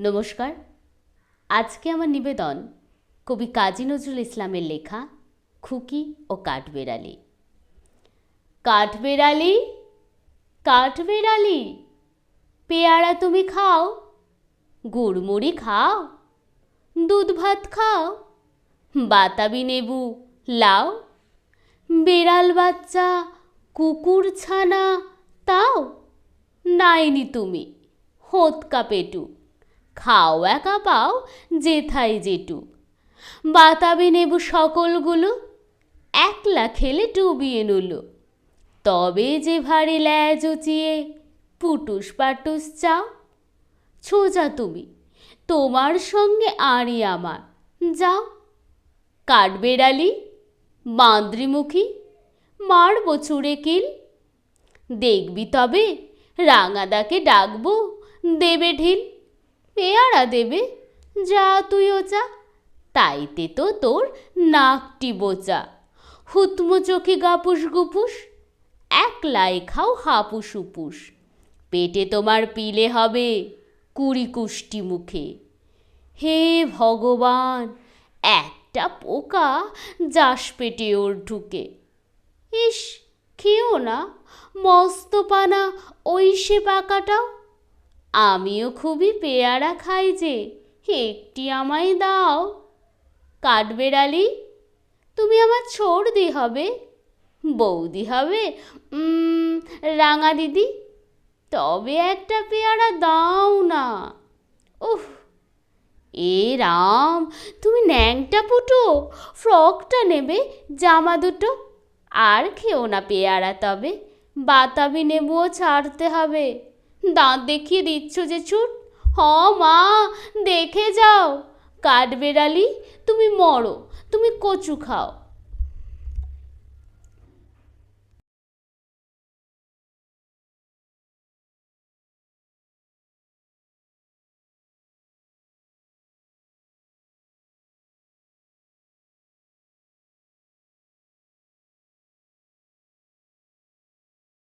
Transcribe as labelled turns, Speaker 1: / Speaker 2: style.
Speaker 1: নমস্কার। আজকে আমার নিবেদন কবি কাজী নজরুল ইসলামের লেখা খুকি ও কাঠবেড়ালি। কাঠবেড়ালি? কাঠবেড়ালি? পেয়ারা তুমি খাও? গুড়মুড়ি খাও? দুধ ভাত খাও? বাতাবি নেবু লাও? বেড়াল বাচ্চা, কুকুর ছানা, তাও? নাইনি তুমি, হোতকা পেটু। খাও একা পাও যেথায় যেটু। বাতাবি নেবু সকলগুলো একলা খেলে ডুবিয়ে নুলো। তবে যে ভারী ল্যাজ উচিয়ে পুটুস পাটুস চাও ছোজা তুমি, তোমার সঙ্গে আড়ি আমার, যাও। কাঠবেড়ালি বাঁদ্রিমুখী মারব চুড়ে কিল, দেখবি তবে রাঙাদাকে ডাকবো দেবে ঢিল। পেয়ারা দেবে। যা তুইও যা তাইতে তো তোর নাকটি বোচা। হুতমো চোখে গাপুস গুপুস, একলাই খাও হাপুস উপুস। পেটে তোমার পিলে হবে কুড়ি কুষ্টি মুখে। হে ভগবান, একটা পোকা যাস পেটে ওর ঢুকে। ইস, খেও না, মস্ত পানা ওই সে পাকাটাও। আমিও খুবই পেয়ারা খাই যে, একটি আমায় দাও। কাঠবেড়ালি, তুমি আমার ছোড়দি হবে। বৌদি হবে রাঙা দিদি, তবে একটা পেয়ারা দাও না। উফ, এ রাম, তুমি ন্যাংটা পুটো, ফ্রকটা নেবে, জামা দুটো, আর খেও না পেয়ারা তবে, বাতাবি নেবুও ছাড়তে হবে। দাঁত দেখিয়ে দিচ্ছ যে ছুট হ মা, দেখে যাও। কাঠবেড়ালি, তুমি মরো, তুমি কচু খাও।